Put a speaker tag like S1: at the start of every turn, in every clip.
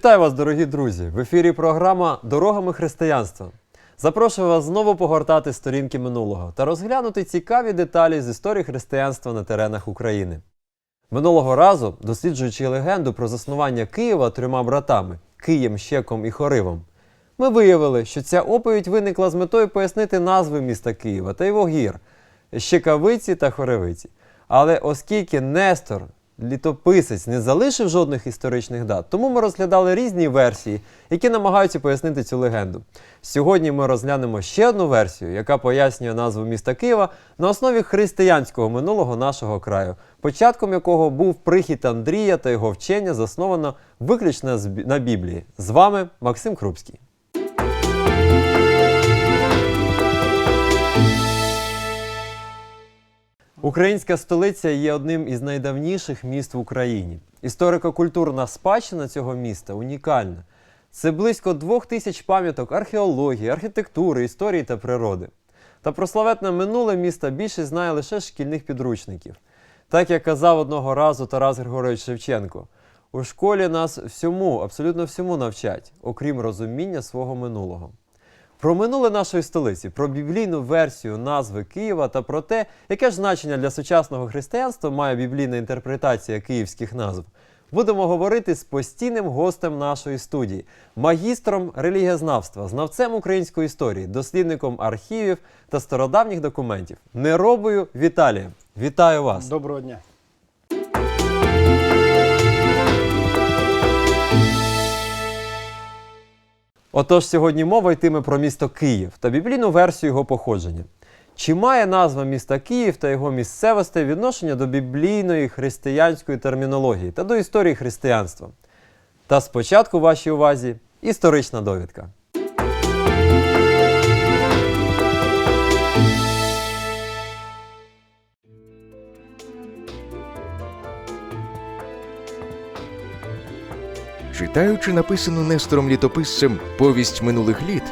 S1: Вітаю вас, дорогі друзі! В ефірі програма Дорогами християнства. Запрошую вас знову погортати сторінки минулого та розглянути цікаві деталі з історії християнства на теренах України. Минулого разу, досліджуючи легенду про заснування Києва трьома братами Києм, Щеком і Хоривом, ми виявили, що ця оповідь виникла з метою пояснити назви міста Києва та його гір Щекавиці та Хоревиці. Але оскільки Нестор, літописець, не залишив жодних історичних дат, тому ми розглядали різні версії, які намагаються пояснити цю легенду. Сьогодні ми розглянемо ще одну версію, яка пояснює назву міста Києва на основі християнського минулого нашого краю, початком якого був прихід Андрія та його вчення засновано виключно на Біблії. З вами Максим Крупський. Українська столиця є одним із найдавніших міст в Україні. Історико-культурна спадщина цього міста унікальна. Це близько двох тисяч пам'яток археології, архітектури, історії та природи. Та про славетне минуле міста більшість знає лише шкільних підручників. Так як казав одного разу Тарас Григорович Шевченко, у школі нас всьому, абсолютно всьому навчать, окрім розуміння свого минулого. Про минуле нашої столиці, про біблійну версію назви Києва та про те, яке ж значення для сучасного християнства має біблійна інтерпретація київських назв, будемо говорити з постійним гостем нашої студії, магістром релігієзнавства, знавцем української історії, дослідником архівів та стародавніх документів, Неробою Віталієм. Вітаю вас!
S2: Доброго дня.
S1: Отож, сьогодні мова йтиме про місто Київ та біблійну версію його походження. Чи має назва міста Київ та його місцевостей відношення до біблійної християнської термінології та до історії християнства? Та спочатку вашій увазі історична довідка.
S3: Читаючи написану Нестором літописцем повість минулих літ,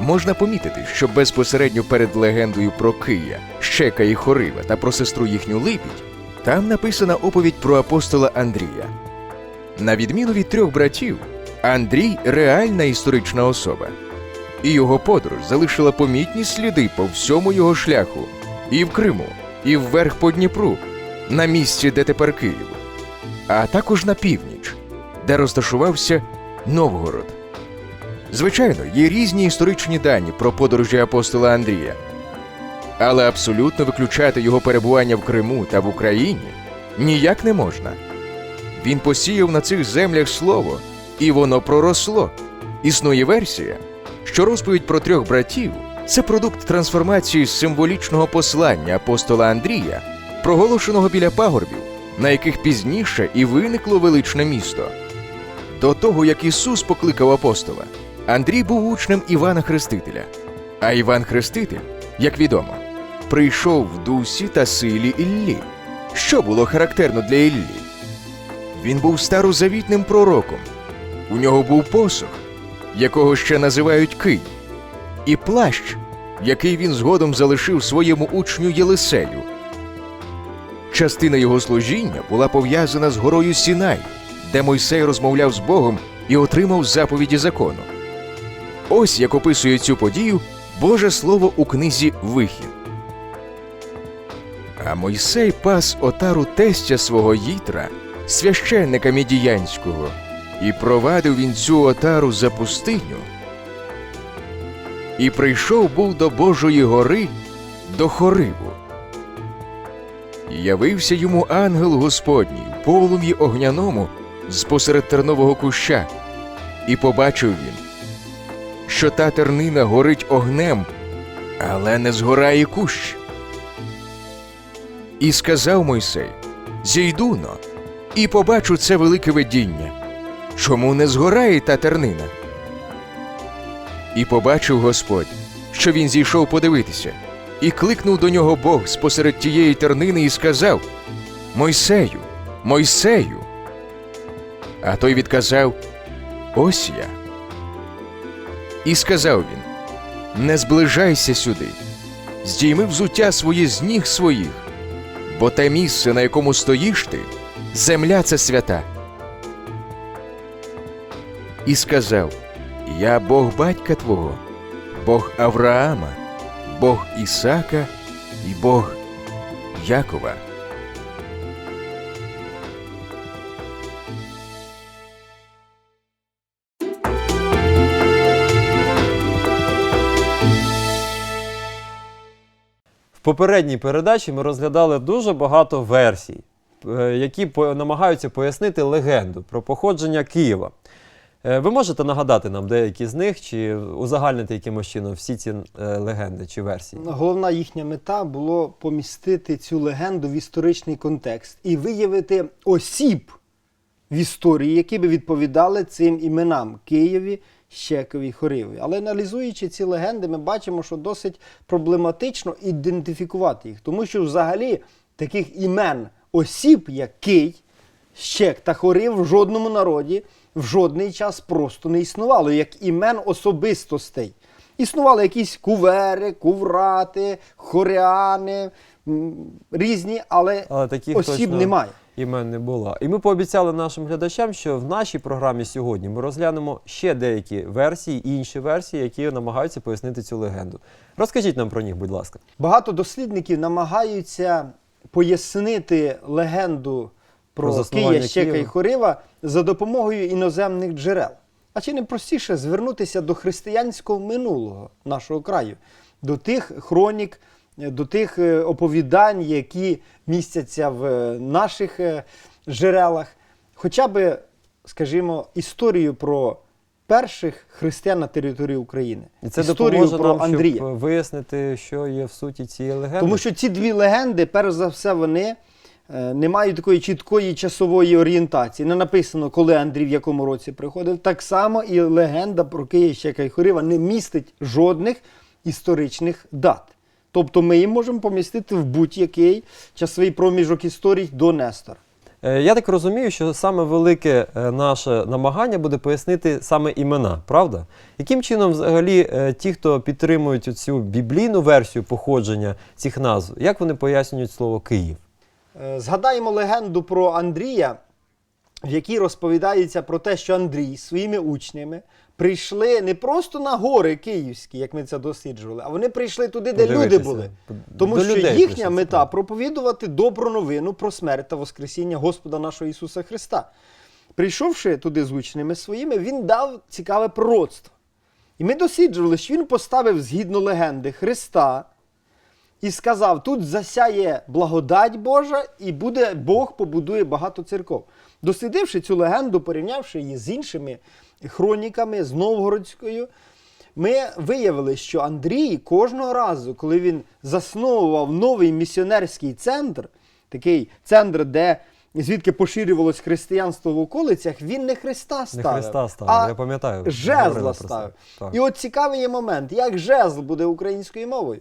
S3: можна помітити, що безпосередньо перед легендою про Кия, Щека і Хорива та про сестру їхню Липідь, там написана оповідь про апостола Андрія. На відміну від трьох братів, Андрій реальна історична особа, і його подорож залишила помітні сліди по всьому його шляху, і в Криму, і вверх по Дніпру, на місці, де тепер Київ, а також на північ де розташувався Новгород. Звичайно, є різні історичні дані про подорожі апостола Андрія, але абсолютно виключати його перебування в Криму та в Україні ніяк не можна. Він посіяв на цих землях слово, і воно проросло. Існує версія, що розповідь про трьох братів це продукт трансформації символічного послання апостола Андрія, проголошеного біля пагорбів, на яких пізніше і виникло величне місто. До того, як Ісус покликав апостола, Андрій був учнем Івана Хрестителя. А Іван Хреститель, як відомо, прийшов в дусі та силі Іллі. Що було характерно для Іллі? Він був старозавітним пророком. У нього був посох, якого ще називають Кий, і плащ, який він згодом залишив своєму учню Єлисею. Частина його служіння була пов'язана з горою Сінай, де Мойсей розмовляв з Богом і отримав заповіді закону. Ось як описує цю подію Боже Слово у книзі Вихід. А Мойсей пас отару тестя свого Їтра, священника Мідіянського, і провадив він цю отару за пустиню. І прийшов був до Божої гори, до Хориву. І явився йому ангел Господній в полум'ї огняному з посеред тернового куща, і побачив він, що та тернина горить огнем, але не згорає кущ. І сказав Мойсей: Зійду но, і побачу це велике видіння. Чому не згорає та тернина? І побачив Господь, що він зійшов подивитися, і кликнув до нього Бог спосеред тієї тернини і сказав: Мойсею, Мойсею. А той відказав: Ось я. І сказав він: Не зближайся сюди, здійми взуття своє з ніг своїх, бо те місце, на якому стоїш ти, земля це свята. і сказав: Я Бог батька твого, Бог Авраама, Бог Ісака і Бог Якова.
S1: Попередній передачі ми розглядали дуже багато версій, е, які намагаються пояснити легенду про походження Києва. Е, Ви можете нагадати нам деякі з них чи узагальнити якимось чином всі ці е, легенди чи версії?
S2: Головна їхня мета було помістити цю легенду в історичний контекст і виявити осіб в історії, які би відповідали цим іменам Києві, Щекові, Хориві. Але аналізуючи ці легенди, ми бачимо, що досить проблематично ідентифікувати їх, тому що взагалі таких імен осіб, як Кий, Щек та Хорив в жодному народі в жодний час просто не існувало, як імен особистостей. Існували якісь кувери, куврати, хоряни, м, різні, але,
S1: Але таких
S2: осіб
S1: точно
S2: немає.
S1: Імен не було. І ми пообіцяли нашим глядачам, що в нашій програмі сьогодні ми розглянемо ще деякі версії, інші версії, які намагаються пояснити цю легенду. Розкажіть нам про них, будь ласка.
S2: Багато дослідників намагаються пояснити легенду
S1: Про
S2: про, Кия, Щека і Хорива за допомогою іноземних джерел. А чи не простіше звернутися до християнського минулого нашого краю, до тих хронік, до тих е, оповідань, які містяться в е, наших е, джерелах, хоча би, скажімо, історію про перших християн на території України,
S1: І це
S2: історію про
S1: нам,
S2: Андрія.
S1: щоб вияснити, що є в суті цієї легенди.
S2: Тому що ці дві легенди, перш за все, вони е, не мають такої чіткої часової орієнтації. Не написано, коли Андрій в якому році приходив. Так само і легенда про Київ і Хорива не містить жодних історичних дат. Тобто ми її можемо помістити в будь-який часовий проміжок історій до Нестора.
S1: Е, Я так розумію, що саме велике е, наше намагання буде пояснити саме імена, правда? Яким чином взагалі е, ті, хто підтримують цю біблійну версію походження цих назв, як вони пояснюють слово Київ?
S2: Згадаємо легенду про Андрія, в якій розповідається про те, що Андрій своїми учнями прийшли не просто на гори київські, як ми це досліджували, а вони прийшли туди, де люди були. Тому
S1: до
S2: що
S1: людей
S2: їхня
S1: прийшли,
S2: мета проповідувати добру новину про смерть та Воскресіння Господа нашого Ісуса Христа. Прийшовши туди з учнями своїми, він дав цікаве пророцтво. І ми досліджували, що він поставив згідно легенди Христа і сказав: тут засяє благодать Божа, і буде Бог побудує багато церков. Дослідивши цю легенду, порівнявши її з іншими хроніками, з Новгородською, ми виявили, що Андрій кожного разу, коли він засновував новий місіонерський центр, такий центр, де звідки поширювалось християнство в околицях, він не Христа
S1: Не Христа ставив,
S2: а
S1: я пам'ятаю.
S2: жезла ставив.
S1: Так.
S2: І от цікавий є момент, як жезл буде українською мовою.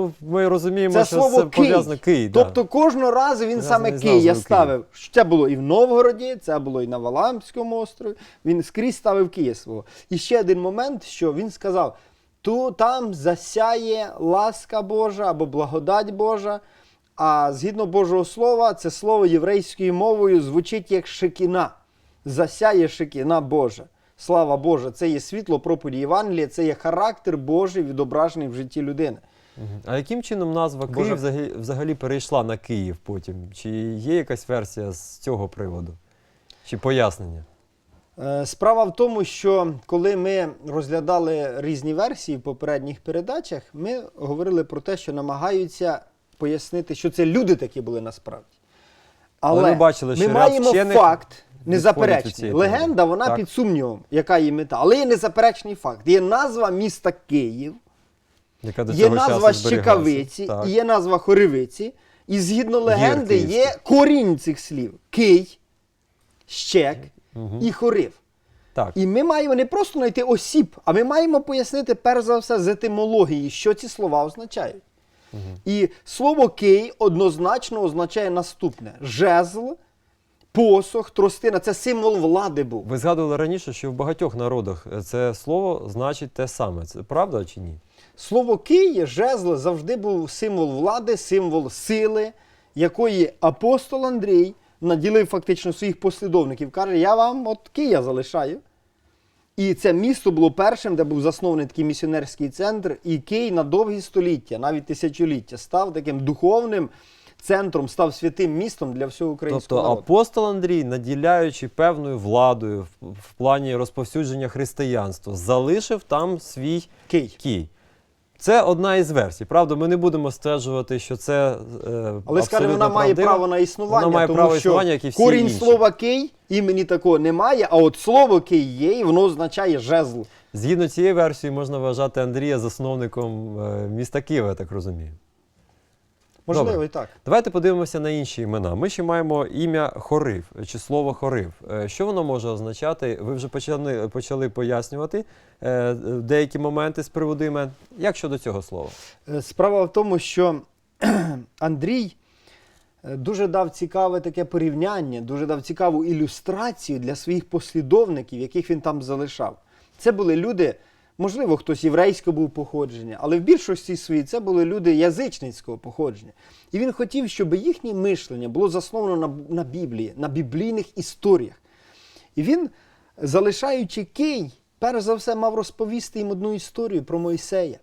S1: Ну, ми розуміємо,
S2: Це
S1: що
S2: слово
S1: це
S2: Кий.
S1: пов'язано Кий. да.
S2: Тобто кожного разу він саме Кия
S1: назвою
S2: ставив. Це було і в Новгороді, це було і на Валамському острові. Він скрізь ставив Кия свого. І ще один момент, що він сказав: ту там засяє ласка Божа або благодать Божа. А згідно Божого Слова, це слово єврейською мовою звучить як шекіна. Засяє шекіна Божа. Слава Божа, це є світло проповіді Євангелія, це є характер Божий, відображений в житті людини.
S1: А яким чином назва
S2: Боже-
S1: Київ взагалі, взагалі перейшла на Київ потім? Чи є якась версія з цього приводу? Чи пояснення?
S2: Е, Справа в тому, що коли ми розглядали різні версії в попередніх передачах, ми говорили про те, що намагаються пояснити, що це люди такі були насправді.
S1: Але ми бачили, що
S2: ми маємо факт незаперечний. Легенда, вона
S1: Так.
S2: під сумнівом, яка її мета. Але є незаперечний факт. Є назва міста Київ,
S1: Яка до
S2: є назва? Щекавиці, є назва Хоривиці. І згідно легенди
S1: Київський.
S2: є корінь цих слів: Кий, Щек і Хорив.
S1: Так.
S2: І ми маємо не просто знайти осіб, а ми маємо пояснити перш за все з етимології, що ці слова означають. І слово кий однозначно означає наступне: жезл, посох, тростина це символ влади був.
S1: Ви згадували раніше, що в багатьох народах е, це слово значить те саме. Це правда чи ні?
S2: Слово кий, жезл завжди був символ влади, символ сили, якої апостол Андрій наділив фактично своїх послідовників. Каже, я вам от Кия залишаю. І це місто було першим, де був заснований такий місіонерський центр, і Кий на довгі століття, навіть тисячоліття, став таким духовним центром, став святим містом для всього українського
S1: Тобто
S2: народу.
S1: апостол Андрій, наділяючи певною владою в, в плані розповсюдження християнства, залишив там свій
S2: Кий.
S1: кій. Це одна із версій. Правда, ми не будемо стверджувати, що це. Е,
S2: Але скажімо, вона має
S1: правдиво.
S2: право на існування,
S1: Вона має
S2: тому
S1: право
S2: що
S1: існування, як і всі
S2: корінь
S1: інші.
S2: слова кий імені такого немає, а от слово кий є, і воно означає жезл.
S1: Згідно цієї версії, можна вважати Андрія засновником е, міста Києва, я так розумію.
S2: Можливо,
S1: Добре.
S2: і так.
S1: Давайте подивимося на інші імена. Ми ще маємо ім'я Хорив чи слово Хорив. Е, Що воно може означати? Ви вже почали, почали пояснювати е, деякі моменти з приводу імен. Як щодо цього слова?
S2: Е, Справа в тому, що Андрій е, дуже дав цікаве таке порівняння, дуже дав цікаву ілюстрацію для своїх послідовників, яких він там залишав. Це були люди, можливо, хтось єврейського був походження, але в більшості своїй це були люди язичницького походження. І він хотів, щоб їхнє мишлення було засновано на, на Біблії, на біблійних історіях. І він, залишаючи Кий, перш за все мав розповісти їм одну історію про Мойсея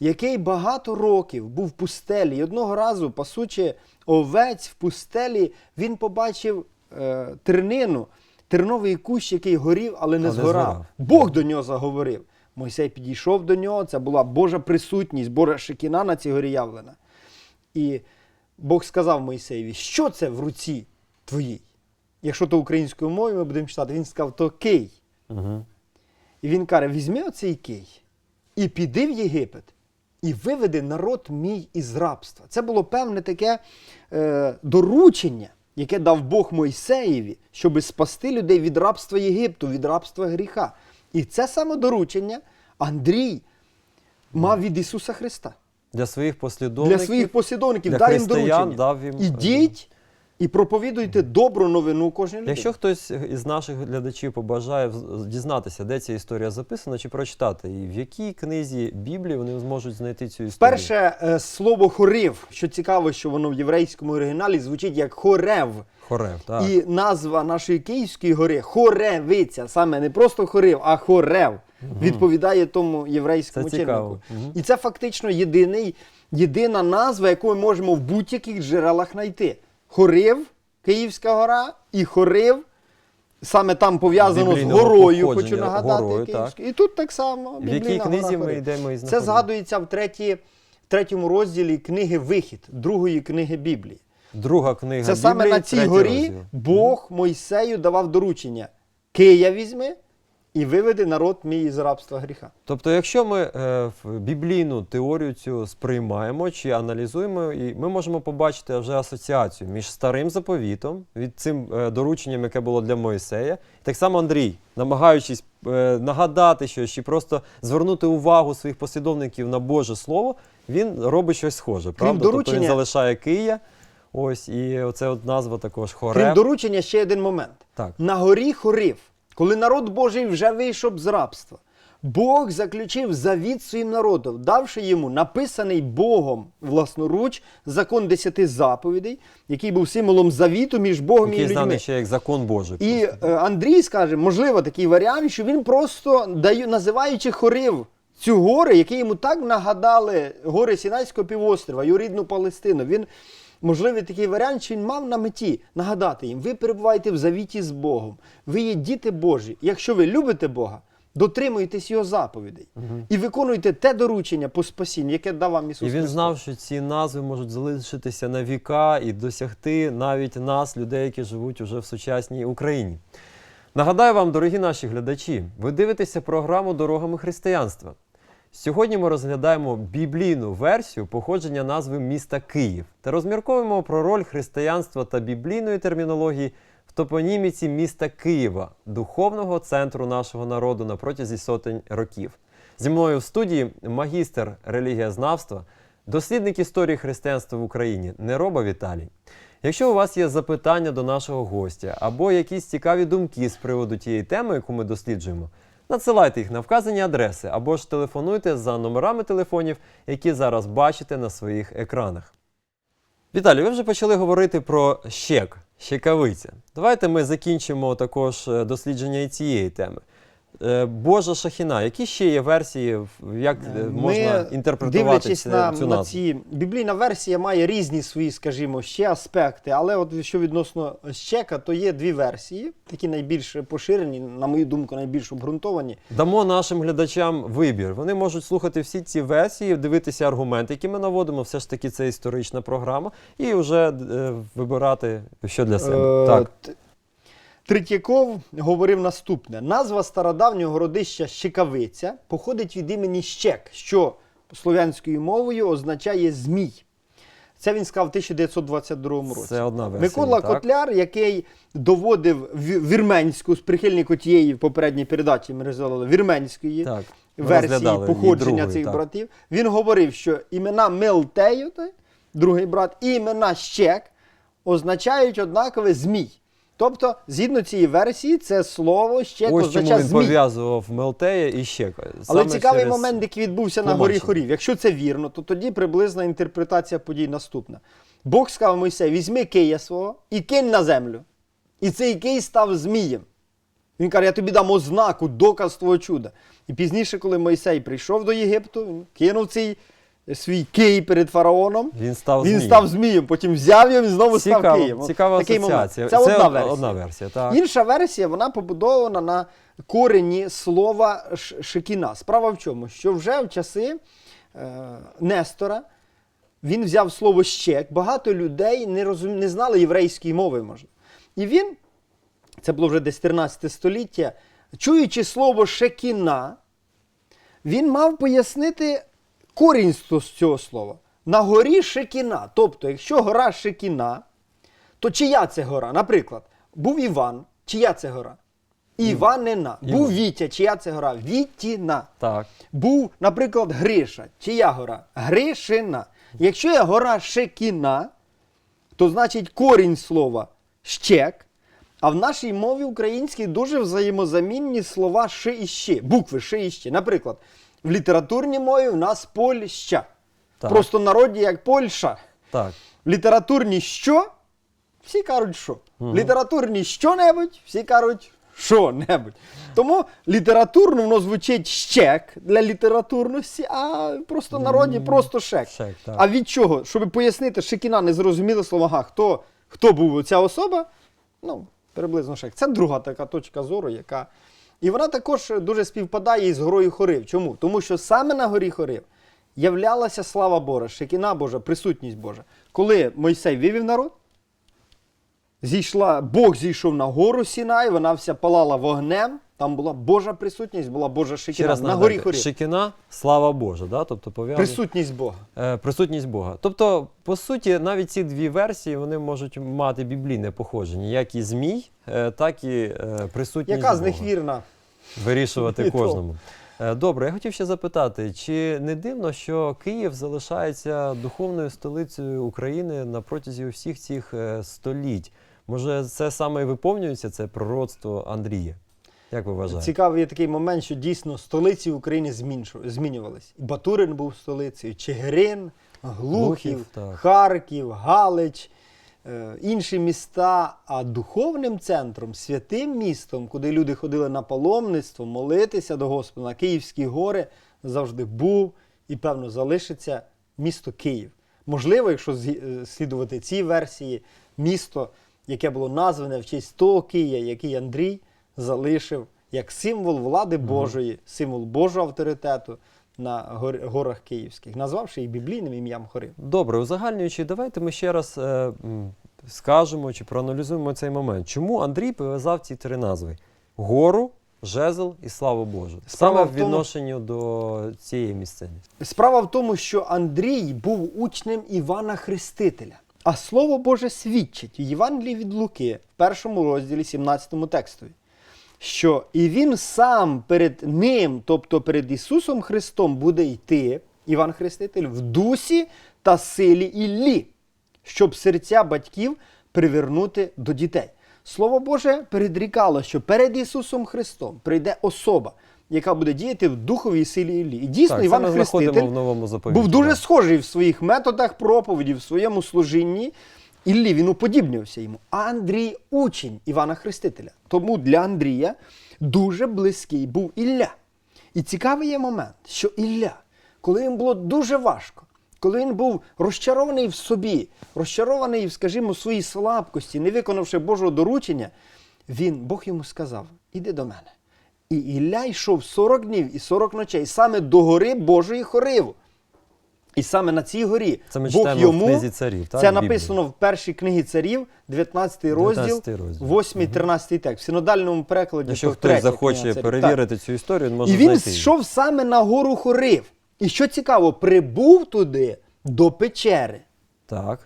S2: який багато років був в пустелі. І одного разу, пасучи овець в пустелі, він побачив е, тернину, терновий кущ, який горів, але не
S1: Але
S2: згорав.
S1: згорав.
S2: Бог до нього заговорив. Мойсей підійшов до нього, це була Божа присутність, Божа шикіна на цій горі явлена. І Бог сказав Мойсеєві, що це в руці твоїй? Якщо то українською мовою ми будемо читати, він сказав, то кий.
S1: Угу.
S2: І він каже: візьми оцей кий і піди в Єгипет, і виведи народ мій із рабства. Це було певне таке е, доручення, яке дав Бог Мойсеєві, щоб спасти людей від рабства Єгипту, від рабства гріха. І це саме доручення Андрій мав від Ісуса Христа.
S1: Для своїх послідовників.
S2: Для своїх послідовників
S1: для
S2: дай їм доручення.
S1: дав їм,
S2: Ідіть і проповідуйте добру новину кожній людині.
S1: Якщо хтось із наших глядачів побажає дізнатися, де ця історія записана, чи прочитати, і в якій книзі Біблії вони зможуть знайти цю історію.
S2: Перше е, слово хорив, що цікаво, що воно в єврейському оригіналі звучить як хорев.
S1: Хорев, так.
S2: І назва нашої Київської гори хоревиця, саме не просто хорив, а хорев. Відповідає тому єврейському
S1: Це цікаво.
S2: чиннику.
S1: Мгм.
S2: І це фактично єдиний, єдина назва, яку ми можемо в будь-яких джерелах знайти. Хорив, Київська гора, і хорив. Саме там пов'язано з
S1: Біблійного
S2: горою,
S1: походження,
S2: хочу нагадати.
S1: горою,
S2: Київською. І тут так само.
S1: В якій
S2: біблійна
S1: книзі
S2: гора
S1: ми
S2: Хорив.
S1: йдемо і
S2: Це
S1: знаходимо?
S2: згадується в, треті, в третьому розділі книги Вихід, другої книги Біблії.
S1: Друга книга
S2: Це
S1: Біблії,
S2: саме на цій
S1: третій
S2: горі
S1: розділ.
S2: Бог Мойсею давав доручення. Кия візьми і виведи народ мій із рабства гріха.
S1: Тобто, якщо ми е, в біблійну теорію цю сприймаємо чи аналізуємо, і ми можемо побачити вже асоціацію між старим заповітом від цим е, дорученням, яке було для Моїсея, так само Андрій, намагаючись е, нагадати щось чи просто звернути увагу своїх послідовників на Боже Слово, він робить щось схоже. Правда? Тобто він залишає Кия. Ось, і оце от назва також
S2: Крім доручення, ще один момент.
S1: Так.
S2: На горі хорив, коли народ Божий вже вийшов з рабства, Бог заключив завіт своїм народом, давши йому написаний Богом власноруч закон десяти заповідей, який був символом завіту між Богом і
S1: Який
S2: людьми.
S1: знаний ще як закон Божий.
S2: І е, Андрій скаже, можливо, такий варіант, що він просто даю, називаючи хорив цю гори, які йому так нагадали гори Сінайського півострова, його рідну Палестину. Він, можливо, такий варіант, що він мав на меті нагадати їм: ви перебуваєте в завіті з Богом, ви є діти Божі. Якщо ви любите Бога, дотримуйтесь його заповідей і виконуйте те доручення по спасінню, яке дав вам Ісус
S1: І він
S2: Христос.
S1: знав, що ці назви можуть залишитися на віка і досягти навіть нас, людей, які живуть уже в сучасній Україні. Нагадаю вам, дорогі наші глядачі, ви дивитеся програму Дорогами християнства. Сьогодні ми розглядаємо біблійну версію походження назви міста Київ та розмірковуємо про роль християнства та біблійної термінології в топоніміці міста Києва, духовного центру нашого народу на протязі сотень років. Зі мною в студії магістр релігієзнавства, дослідник історії християнства в Україні Нероба Віталій. Якщо у вас є запитання до нашого гостя або якісь цікаві думки з приводу тієї теми, яку ми досліджуємо, надсилайте їх на вказані адреси або ж телефонуйте за номерами телефонів, які зараз бачите на своїх екранах. Віталій, ви вже почали говорити про щек. Щекавиця. Давайте ми закінчимо також е, дослідження і цієї теми. Е, Божа шахіна. Які ще є версії, як е, можна інтерпретувати
S2: дивлячись
S1: це,
S2: на,
S1: цю
S2: на ці біблійна версія має різні свої, скажімо, ще аспекти. Але от що відносно щека, то є дві версії, такі найбільш поширені, на мою думку, найбільш обґрунтовані.
S1: Дамо нашим глядачам вибір. Вони можуть слухати всі ці версії, дивитися аргументи, які ми наводимо. Все ж таки, це історична програма, і вже е, вибирати, що для себе.
S2: Е,
S1: так.
S2: Третьяков говорив наступне: назва стародавнього городища Щекавиця походить від імені Щек, що слов'янською мовою означає змій. Це він сказав в 1922 році.
S1: Це одна версія.
S2: Микола
S1: так?
S2: Котляр, який доводив вірменську з прихильник тієї в попередній передачі, ми розділили вірменської
S1: Так.
S2: Версії походження
S1: другої,
S2: цих
S1: так.
S2: братів. Він говорив, що імена Мелтею, другий брат, і імена Щек означають однакове змій. Тобто, згідно цієї версії, це слово щек
S1: Ось чому він
S2: змій.
S1: пов'язував Мелтея і Щека.
S2: Але цікавий
S1: через-
S2: момент, який відбувся на горі хорів. Якщо це вірно, то тоді приблизна інтерпретація подій наступна. Бог сказав Мойсей, візьми кия свого і кинь на землю. І цей кий став змієм. Він каже, я тобі дам ознаку, доказ твого чуда. І пізніше, коли Мойсей прийшов до Єгипту, він кинув цей свій кий перед фараоном.
S1: Він став
S2: Він
S1: змієм.
S2: став змієм, потім взяв його, він знову став
S1: Цікаво,
S2: Києм.
S1: Цікава
S2: такий момент.
S1: асоціація.
S2: Це, одна версія.
S1: одна версія. Так.
S2: Інша версія вона побудована на корені слова ш- шикіна. Справа в чому? Що вже в часи е, Нестора він взяв слово щек. Багато людей не, розум... не знали єврейської мови, можна. І він, це було вже десь 13 століття, чуючи слово шекіна, він мав пояснити корінь з цього слова. На горі шекіна. Тобто, якщо гора шекіна, то чия це гора? Наприклад, був Іван, чия це гора? Іванина. Був Вітя, чия це гора? Вітіна.
S1: так.
S2: Був, наприклад, Гриша. Чия гора? Гришина. Якщо є гора Шекіна, то значить корінь слова щек. А в нашій мові українській дуже взаємозамінні слова ши і щи, букви ши і щи. Наприклад, в літературній мові в нас Польща.
S1: Так.
S2: Просто в народі як Польща.
S1: Так.
S2: В літературній що? Всі кажуть, що. В літературній що-небудь, всі кажуть що-небудь. Тому літературно воно звучить щек для літературності, а просто в народі просто шек.
S1: Шек, так.
S2: А від чого? Щоб пояснити, Шекіна не зрозуміли слова, хто, хто був ця особа, ну, приблизно шек. Це друга така точка зору, яка. І вона також дуже співпадає із горою Хорив. Чому? Тому що саме на горі Хорив являлася слава Божа, Шекіна Божа, присутність Божа. Коли Мойсей вивів народ, зійшла, Бог зійшов на гору Сінай, вона вся палала вогнем, там була Божа присутність, була Божа
S1: Ще
S2: Шекіна.
S1: раз
S2: На горі Хорив.
S1: Шикіна, слава Божа, да? тобто пов'язана.
S2: Присутність Бога.
S1: Е, присутність Бога. Тобто, по суті, навіть ці дві версії вони можуть мати біблійне походження, як і змій, е, так і е, присутність
S2: Яка з них вірна?
S1: Вирішувати кожному. Е, Добре, я хотів ще запитати, чи не дивно, що Київ залишається духовною столицею України на протязі всіх цих е, століть? Може, це саме і виповнюється це пророцтво Андрія? Як ви вважаєте?
S2: Цікавий є такий момент, що дійсно столиці України змінювались. І Батурин був столицею, Чигирин, Глухів,
S1: Глухів.
S2: Харків, Галич, е, інші міста. А духовним центром, святим містом, куди люди ходили на паломництво, молитися до Господа на Київські гори, завжди був і, певно, залишиться місто Київ. Можливо, якщо е, слідувати цій версії, місто, яке було назване в честь того Кия, який Андрій залишив як символ влади Божої, символ Божого авторитету на гор- горах київських, назвавши їх біблійним ім'ям Хорив.
S1: Добре, узагальнюючи, давайте ми ще раз е, скажемо чи проаналізуємо цей момент. Чому Андрій пов'язав ці три назви: гору, жезл і славу Божу?
S2: Справа
S1: Саме
S2: в тому-
S1: відношенню до цієї місцевості.
S2: Справа в тому, що Андрій був учнем Івана Хрестителя. А Слово Боже свідчить в Євангелії від Луки, в першому розділі 17 текстові, що і він сам перед ним, тобто перед Ісусом Христом, буде йти, Іван Хреститель, в дусі та силі Іллі, щоб серця батьків привернути до дітей. Слово Боже передрікало, що перед Ісусом Христом прийде особа, яка буде діяти в духовій силі Іллі. І дійсно,
S1: так,
S2: Іван Хреститель
S1: в новому
S2: був дуже схожий в своїх методах проповіді, в своєму служінні. Іллі він уподібнювався йому. А Андрій учень Івана Хрестителя. Тому для Андрія дуже близький був Ілля. І цікавий є момент, що Ілля, коли їм було дуже важко, коли він був розчарований в собі, розчарований, скажімо, в своїй слабкості, не виконавши Божого доручення, він, Бог йому сказав: Іди до мене. І Ілля йшов 40 днів і 40 ночей саме до гори Божої Хориву. І саме на цій горі
S1: Це ми
S2: Бог
S1: читаємо в книзі царів, так,
S2: це
S1: в
S2: написано в першій книгі царів, 19 розділ,
S1: 19 розділ.
S2: 8 13 текст. В синодальному перекладі
S1: Якщо
S2: то
S1: хтось захоче
S2: царів.
S1: перевірити цю історію, він може
S2: І він йшов саме на гору Хорив. І що цікаво, прибув туди до печери.
S1: Так.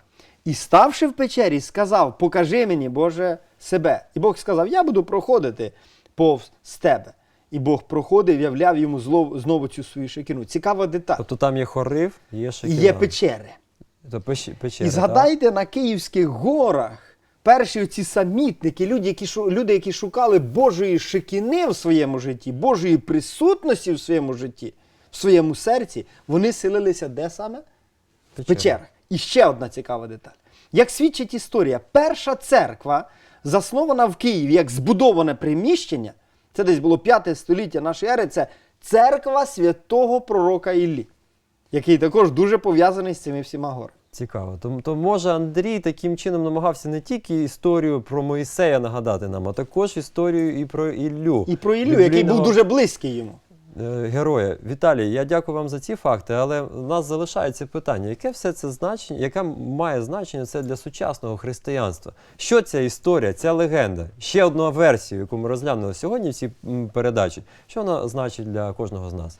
S2: І ставши в печері, сказав: Покажи мені, Боже, себе. І Бог сказав: Я буду проходити повз тебе. І Бог проходив, являв йому зло- знову цю свою шикину. Цікава деталь.
S1: Тобто там є хорив, є
S2: І є печери.
S1: То печера,
S2: І згадайте на Київських горах перші оці самітники, люди які, люди, які шукали Божої шикіни в своєму житті, Божої присутності в своєму житті, в своєму серці, вони селилися де саме? В
S1: печерах.
S2: І ще одна цікава деталь. Як свідчить історія, перша церква, заснована в Києві як збудоване приміщення, це десь було 5 століття нашої ери, це церква святого пророка Іллі, який також дуже пов'язаний з цими всіма горами.
S1: Цікаво. То, то може Андрій таким чином намагався не тільки історію про Моїсея нагадати нам, а також історію і про Іллю.
S2: І про Іллю, який був дуже близький йому.
S1: Е, героя. Віталій, я дякую вам за ці факти, але у нас залишається питання, яке все це значення, яке має значення це для сучасного християнства? Що ця історія, ця легенда? Ще одна версія, яку ми розглянули сьогодні в цій передачі. Що вона значить для кожного з нас?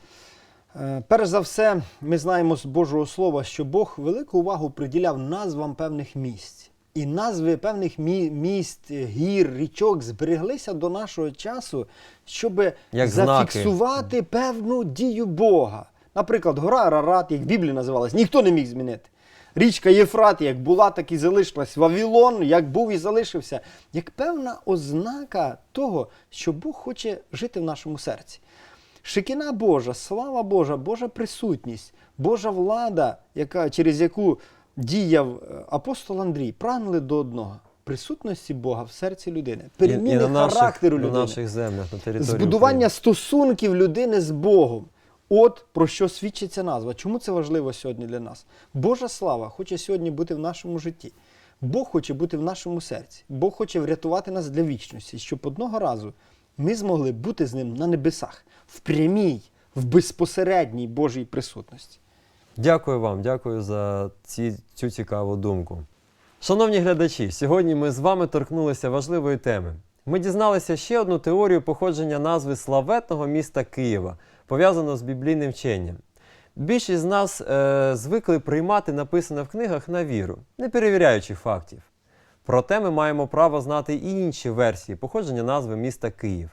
S2: Е, Перш за все, ми знаємо з Божого Слова, що Бог велику увагу приділяв назвам певних місць. І назви певних мі- міст, гір, річок збереглися до нашого часу, щоб
S1: Як
S2: зафіксувати певну дію Бога. Наприклад, гора Арарат, як в Біблії називалась, ніхто не міг змінити. Річка Єфрат, як була, так і залишилась. Вавилон, як був і залишився, як певна ознака того, що Бог хоче жити в нашому серці. Шикіна Божа, слава Божа, Божа присутність, Божа влада, яка, через яку діяв е, апостол Андрій, прагнули до одного присутності Бога в серці людини, переміни
S1: на наших,
S2: характеру
S1: на наших землях, на території
S2: збудування
S1: України.
S2: стосунків людини з Богом. От про що свідчить ця назва. Чому це важливо сьогодні для нас? Божа слава хоче сьогодні бути в нашому житті. Бог хоче бути в нашому серці. Бог хоче врятувати нас для вічності, щоб одного разу ми змогли бути з ним на небесах, в прямій, в безпосередній Божій присутності.
S1: Дякую вам, дякую за ці, цю цікаву думку. Шановні глядачі, сьогодні ми з вами торкнулися важливої теми. Ми дізналися ще одну теорію походження назви славетного міста Києва, пов'язаного з біблійним вченням. Більшість з нас е, звикли приймати написане в книгах на віру, не перевіряючи фактів. Проте ми маємо право знати і інші версії походження назви міста Київ.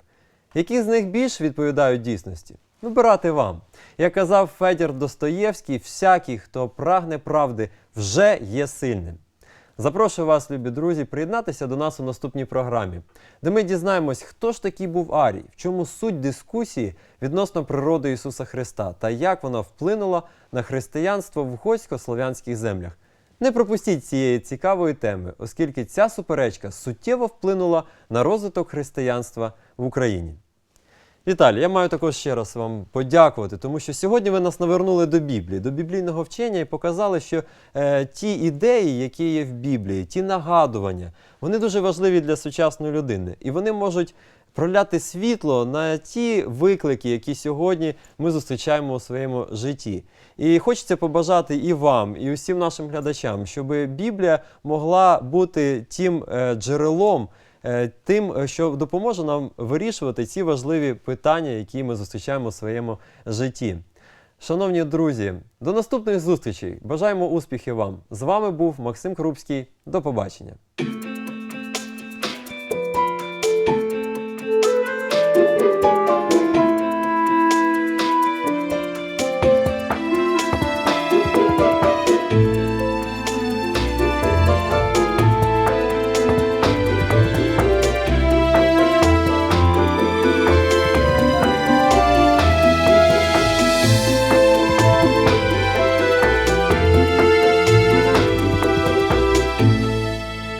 S1: Які з них більш відповідають дійсності? Вибирати вам. Як казав Федір Достоєвський, всякий, хто прагне правди, вже є сильним. Запрошую вас, любі друзі, приєднатися до нас у наступній програмі, де ми дізнаємось, хто ж такий був Арій, в чому суть дискусії відносно природи Ісуса Христа та як вона вплинула на християнство в угорсько-слов'янських землях. Не пропустіть цієї цікавої теми, оскільки ця суперечка суттєво вплинула на розвиток християнства в Україні. Віталій, я маю також ще раз вам подякувати, тому що сьогодні ви нас навернули до Біблії, до біблійного вчення і показали, що е, ті ідеї, які є в Біблії, ті нагадування, вони дуже важливі для сучасної людини. І вони можуть проляти світло на ті виклики, які сьогодні ми зустрічаємо у своєму житті. І хочеться побажати і вам, і усім нашим глядачам, щоб Біблія могла бути тим е, джерелом тим, е, що допоможе нам вирішувати ці важливі питання, які ми зустрічаємо у своєму житті. Шановні друзі, до наступних зустрічей! Бажаємо успіхів вам! З вами був Максим Крупський. До побачення!